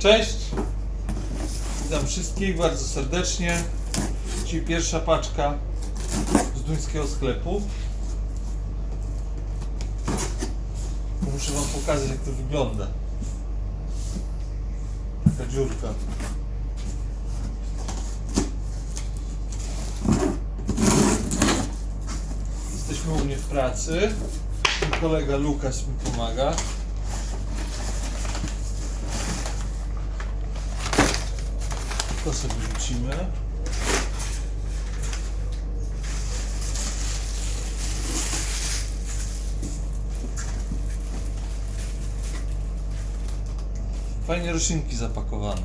Cześć! Witam wszystkich bardzo serdecznie. Dzisiaj pierwsza paczka z duńskiego sklepu. Muszę wam pokazać jak to wygląda. Taka dziurka. Jesteśmy u mnie w pracy. Mój kolega Lukas mi pomaga. To sobie rzucimy. Fajnie roślinki zapakowane.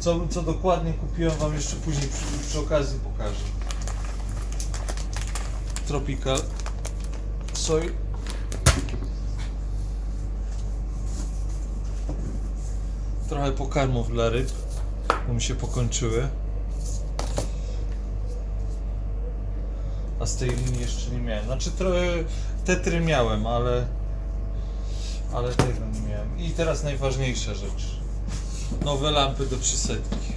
Co, co dokładnie kupiłem wam jeszcze później przy, przy okazji pokażę. Tropical Soy trochę pokarmów dla ryb, bo mi się pokończyły. A z tej linii jeszcze nie miałem. Znaczy trochę tetry miałem, ale ale tego nie miałem. I teraz najważniejsza rzecz. Nowe lampy do przysetki.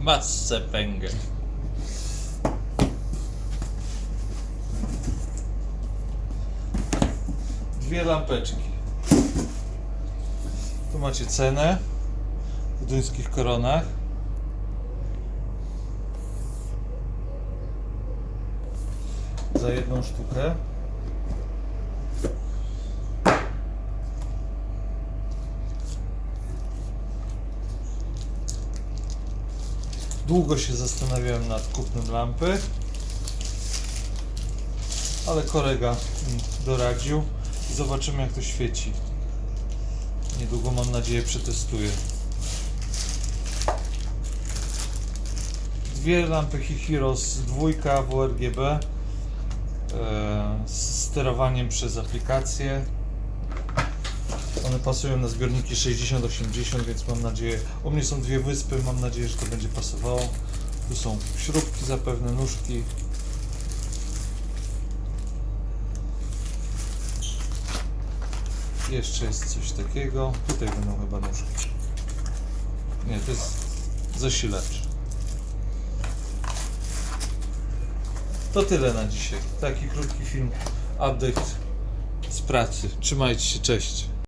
Matce pęgę. Dwie lampeczki. Tu macie cenę w duńskich koronach. Za jedną sztukę. Długo się zastanawiałem nad kupnem lampy, ale kolega mi doradził zobaczymy jak to świeci. Niedługo mam nadzieję przetestuję. Dwie lampy Hihiros, dwójka WRGB e, z sterowaniem przez aplikację. One pasują na zbiorniki 60-80, więc mam nadzieję. U mnie są dwie wyspy, mam nadzieję, że to będzie pasowało. Tu są śrubki zapewne, nóżki. Jeszcze jest coś takiego. Tutaj będą chyba nóżki. Nie, to jest zasilacz. To tyle na dzisiaj. Taki krótki film, update z pracy. Trzymajcie się, cześć.